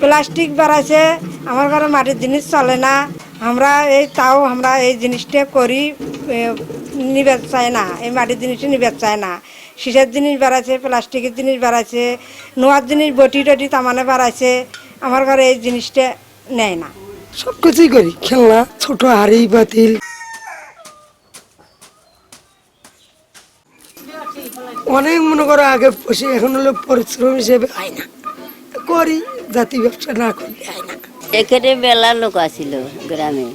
Plastic বাড়াইছে, আমার ঘরে মাটির জিনিস চলে না। আমরা এই তাও আমরা এই জিনিসটা করি নিবে চাই না, এই মাটির জিনিসটা নিবে চায় না। সিসের জিনিস বাড়াইছে, প্লাস্টিকের জিনিস বাড়াইছে, নোয়ার জিনিস, বটি টটি তামানে বাড়াইছে, আমার ঘরে এই জিনিসটা নেয় না। সব কিছুই করি, খেলনা, ছোট হাড়ি, বাতিল। অনেক মনে করো আগে এখন হলো পরিশ্রম হিসেবে হয় না। করি জাতি ব্যবসা না করলে হয় না। এখানে মেলা লোক আসিল গ্রামে।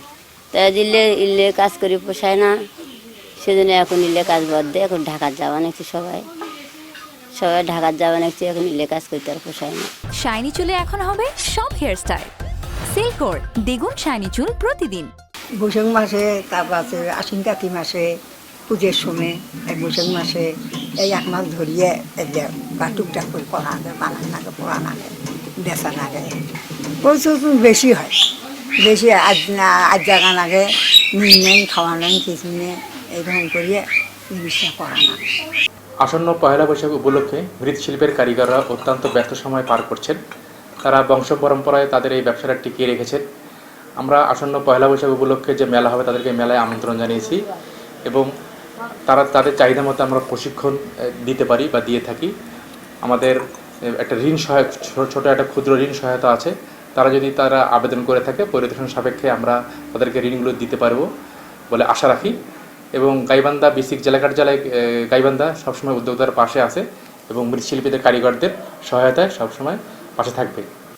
তাই দিলে ইলে কাজ করে পোষায় না। সেজন্য এখন ইলে কাজ বাদ দিয়ে এখন ঢাকার যাওয়া নাকি সবাই। সবাই ঢাকার যাওয়া নাকি এখন ইলে কাজ করতে আর পোষায় না। শাইনি চুলে এখন হবে সব হেয়ারস্টাইল সিল্কোর দ্বিগুণ শাইনি চুল প্রতিদিন। বৈশাখ মাসে তারপর আছে আশ্বিন কাতি মাসে পুজোর সময় এই বৈশাখ মাসে এই এক মাস ধরিয়ে এই বা টুকটাক করে করা আগে বানান লাগে পোড়ান আগে বেচা লাগে প্রচুর বেশি হয়। বেশি আজ জায়গা লাগে নিন নেই খাওয়া নেই কিছু নেই এইরকম করিয়ে জিনিসটা করা না আসন্ন পয়লা বৈশাখ উপলক্ষে মৃৎশিল্পের কারিগররা অত্যন্ত ব্যস্ত সময় পার করছেন। তারা বংশ পরম্পরায় তাদের এই ব্যবসাটা টিকিয়ে রেখেছেন। আমরা আসন্ন পয়লা বৈশাখ উপলক্ষে যে মেলা হবে, তাদেরকে মেলায় আমন্ত্রণ জানিয়েছি এবং তারা, তাদের চাহিদা মতো আমরা প্রশিক্ষণ দিতে পারি বা দিয়ে থাকি। আমাদের একটা ঋণ সহায়ক, ছোটো ছোটো একটা ক্ষুদ্র ঋণ সহায়তা আছে। তারা যদি তারা আবেদন করে থাকে, পরিদর্শন সাপেক্ষে আমরা তাদেরকে ঋণগুলো দিতে পারব বলে আশা রাখি। এবং গাইবান্দা বেসিক জেলা কার্যালয় গাইবান্ধা সবসময় উদ্যোক্তার পাশে আছে এবং মৃৎশিল্পীদের কারিগরদের সহায়তায় সবসময় পাশে থাকবে।